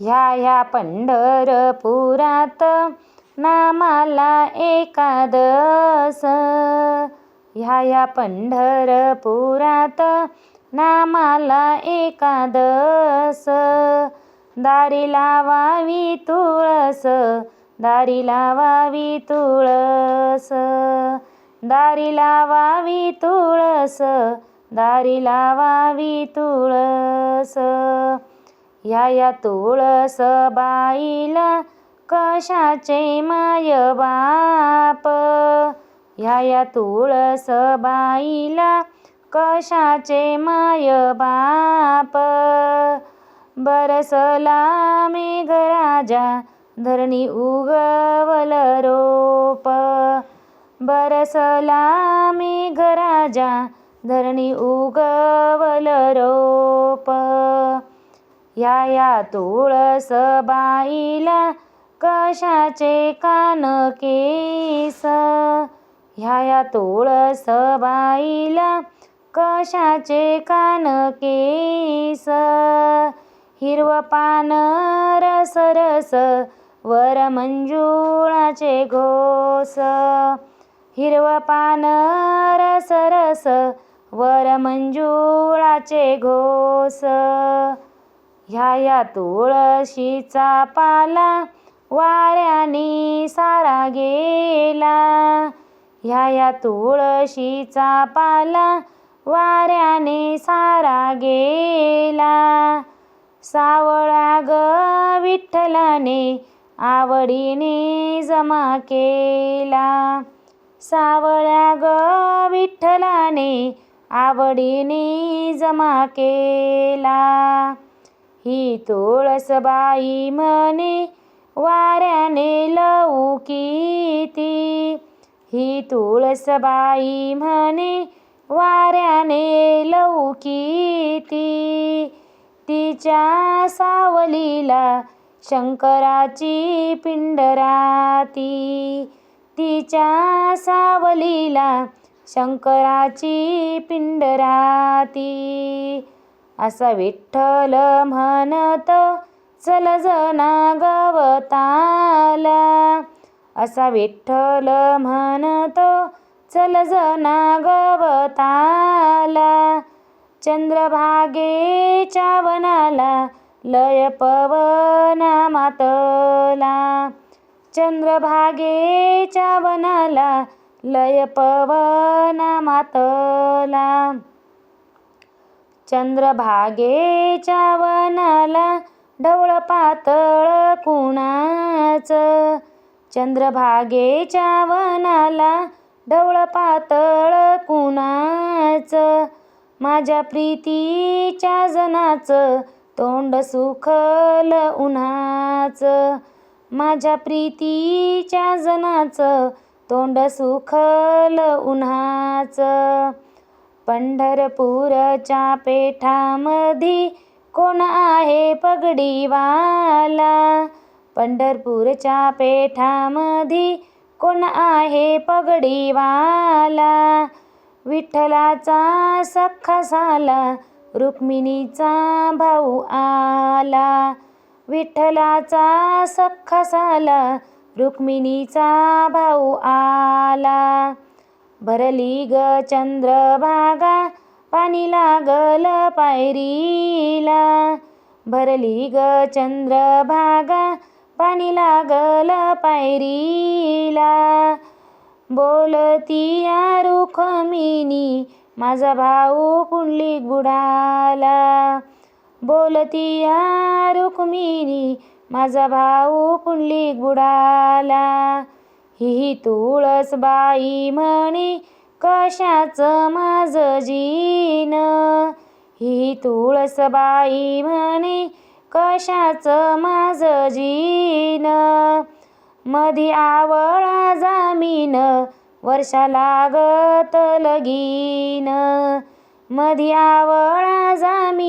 ह्या ह्या पंढरपुरात नामाला एकादस. ह्या ह्या पंढरपुरात नामाला एकादस. दारी लावावी तुळस दारी लावावी तुळस दारी लावावी तुळस दारी लावावी तुळस. ह्या या तुळस बाईला कशाचे माय बाप? ह्या या तुळस बाईला कशाचे माय बाप? बरसला मेघराजा धरणी उगवल रोप. बरसला मेघराजा धरणी उगवल रोप. ह्या या तुळस बाईला कशाचे कान केस? ह्या या तुळस बाईला कशाचे कान केस? हिरव पान रस रस वर मंजुळाचे घोस. हिरव पान रस रस वर मंजुळाचे घोस. ह्या या तुळशीचा पाला वाऱ्याने सारा गेला. ह्या या तुळशीचा पाला वाऱ्याने सारा गेला. सावळा ग विठ्ठलाने आवडीने जमा केला. सावळ्या ग विठ्ठलाने आवडीने जमा केला. ही तुळसबाई म्हणे वाऱ्याने लवू किती ही तुळसबाई म्हणे वाऱ्याने लवू किती तिच्या सावलीला शंकराची पिंडराती तिच्या सावलीला शंकराची पिंडराती असा विठ्ठल म्हणत चल जना गवताला. असा विठ्ठल म्हणत चल जना गवताला. चंद्रभागेच्या वनाला लय पवना मातला. चंद्रभागेच्या वनाला लय पवना मातला. चंद्रभागेच्या वनाला ढवळ पातळ कुणाच? चंद्रभागेच्या वनाला ढवळ पातळ कुणाच? माझ्या प्रीतीच्या जनाचं तोंड सुखल उन्हाच. माझ्या प्रीतीच्या जनाचं तोंड सुखल उन्हाच. पंढरपूरच्या पेठामध्ये कोण आहे पगडीवाला? पंढरपूरच्या पेठामध्ये कोण आहे पगडीवाला? विठ्ठलाचा सख्खा झाला रुक्मिणीचा भाऊ आला. विठ्ठलाचा सख्खा झाला रुक्मिणीचा भाऊ आला. भरली ग चंद्रभागा पाणी लागल पायरीला. भरली ग चंद्रभागा पाणी लागल पायरीला. बोलती या रुखमिनी माझा भाऊ पुंडली बुडाला. बोलती या रुक्मिणी माझा भाऊ पुंडली बुडाला. ही तुळस बाई म्हणे कशाचं माझं जीन? ही तुळस बाई म्हणे कशाचं माझं जीन? मधी आवळा जामीन वर्षा लागत लगीन. मधी आवळा जामीन